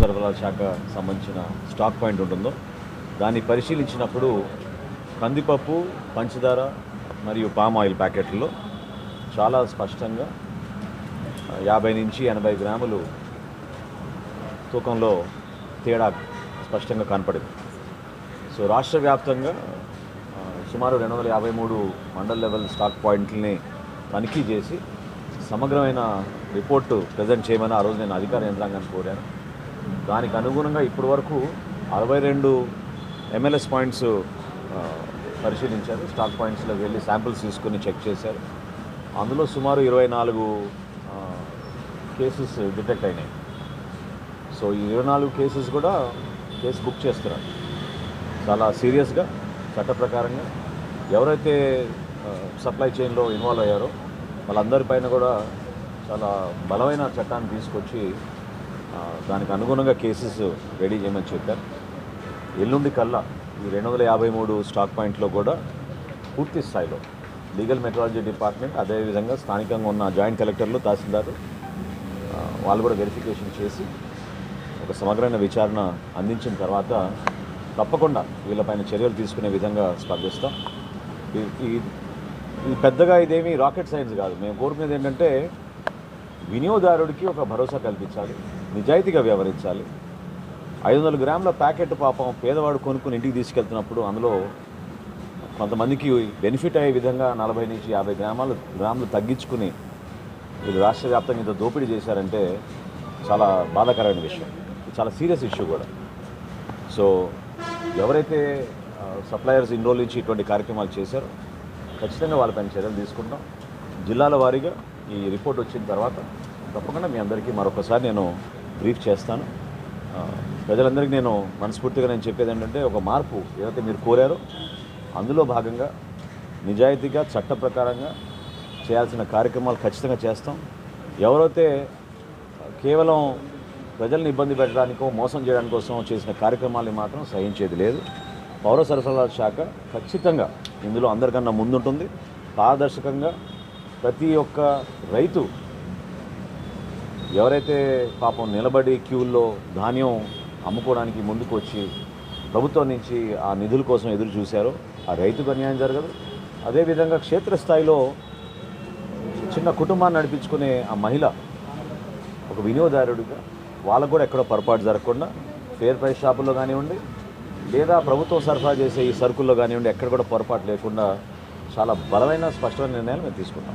సరఫరాల శాఖ సంబంధించిన స్టాక్ పాయింట్ ఉంటుందో దాన్ని పరిశీలించినప్పుడు కందిపప్పు పంచదార మరియు పామ్ ఆయిల్ ప్యాకెట్లలో చాలా స్పష్టంగా యాభై నుంచి ఎనభై గ్రాములు తూకంలో తేడా స్పష్టంగా కనపడింది. సో రాష్ట్ర వ్యాప్తంగా సుమారు రెండు వందల యాభై మూడు మండల్ లెవెల్ స్టాక్ పాయింట్లని తనిఖీ చేసి సమగ్రమైన రిపోర్టు ప్రజెంట్ చేయమని ఆ రోజు నేను అధికార యంత్రాంగాన్ని కోరాను. దానికి అనుగుణంగా ఇప్పటి వరకు అరవై రెండు ఎంఎల్ఎస్ పాయింట్స్ పరిశీలించారు. స్టాక్ పాయింట్స్లోకి వెళ్ళి శాంపిల్స్ తీసుకుని చెక్ చేశారు. అందులో సుమారు ఇరవై నాలుగు కేసెస్ డిటెక్ట్ అయినాయి. సో ఈ ఇరవై నాలుగు కేసెస్ కూడా కేసు బుక్ చేస్తున్నారు. చాలా సీరియస్గా చట్ట ప్రకారంగా ఎవరైతే సప్లై చైన్లో ఇన్వాల్వ్ అయ్యారో వాళ్ళందరిపైన కూడా చాలా బలమైన చట్టాన్ని తీసుకొచ్చి దానికి అనుగుణంగా కేసెస్ రెడీ చేయమని చెప్పారు. ఎల్లుండి కల్లా ఈ రెండు వందల యాభై మూడు స్టాక్ పాయింట్లో కూడా పూర్తి స్థాయిలో లీగల్ మెట్రాలజీ డిపార్ట్మెంట్ అదేవిధంగా స్థానికంగా ఉన్న జాయింట్ కలెక్టర్లు తహసీల్దారు వాళ్ళు కూడా వెరిఫికేషన్ చేసి ఒక సమగ్రమైన విచారణ అందించిన తర్వాత తప్పకుండా వీళ్ళపైన చర్యలు తీసుకునే విధంగా స్పందిస్తాం. ఈ పెద్దగా ఇదేమీ రాకెట్ సైన్స్ కాదు. మేము కోరుకునేది ఏంటంటే వినియోగదారుడికి ఒక భరోసా కల్పించాలి నిజాయితీగా వ్యవహరించాలి. ఐదు వందల గ్రాముల ప్యాకెట్ పాపం పేదవాడు కొనుక్కుని ఇంటికి తీసుకెళ్తున్నప్పుడు అందులో కొంతమందికి బెనిఫిట్ అయ్యే విధంగా నలభై నుంచి యాభై గ్రామాలు గ్రాములు తగ్గించుకుని వీళ్ళు రాష్ట్ర వ్యాప్తంగా ఇంత దోపిడీ చేశారంటే చాలా బాధాకరమైన విషయం. చాలా సీరియస్ ఇష్యూ కూడా. సో ఎవరైతే సప్లయర్స్ ఇన్రోల్ రోజుల నుంచి ఇటువంటి కార్యక్రమాలు చేశారో ఖచ్చితంగా వాళ్ళపైన చర్యలు తీసుకుంటాం. జిల్లాల వారీగా ఈ రిపోర్ట్ వచ్చిన తర్వాత తప్పకుండా మీ అందరికీ మరొకసారి నేను బ్రీఫ్ చేస్తాను. ప్రజలందరికీ నేను మనస్ఫూర్తిగా నేను చెప్పేది ఏంటంటే ఒక మార్పు ఏదైతే మీరు కోరారో అందులో భాగంగా నిజాయితీగా చట్ట ప్రకారంగా చేయాల్సిన కార్యక్రమాలు ఖచ్చితంగా చేస్తాం. ఎవరైతే కేవలం ప్రజల్ని ఇబ్బంది పెట్టడానికో మోసం చేయడానికి కోసం చేసిన కార్యక్రమాల్ని మాత్రం సహించేది లేదు. పౌర సరఫరాల శాఖ ఖచ్చితంగా ఇందులో అందరికన్నా ముందుంటుంది. పారదర్శకంగా ప్రతి ఒక్క రైతు ఎవరైతే పాపం నిలబడి క్యూల్లో ధాన్యం అమ్ముకోవడానికి ముందుకు వచ్చి ప్రభుత్వం నుంచి ఆ నిధుల కోసం ఎదురు చూశారో ఆ రైతుకు అన్యాయం జరగదు. అదేవిధంగా క్షేత్రస్థాయిలో చిన్న కుటుంబాన్ని నడిపించుకునే ఆ మహిళ ఒక వినియోగదారుడిగా వాళ్ళకు కూడా ఎక్కడో పొరపాటు జరగకుండా ఫేర్ ప్రైస్ షాపుల్లో కానివ్వండి లేదా ప్రభుత్వం సరఫరా చేసే ఈ సరుకుల్లో కానివ్వండి ఎక్కడ కూడా పొరపాటు లేకుండా చాలా బలమైన స్పష్టమైన నిర్ణయాలు మేము తీసుకుంటాం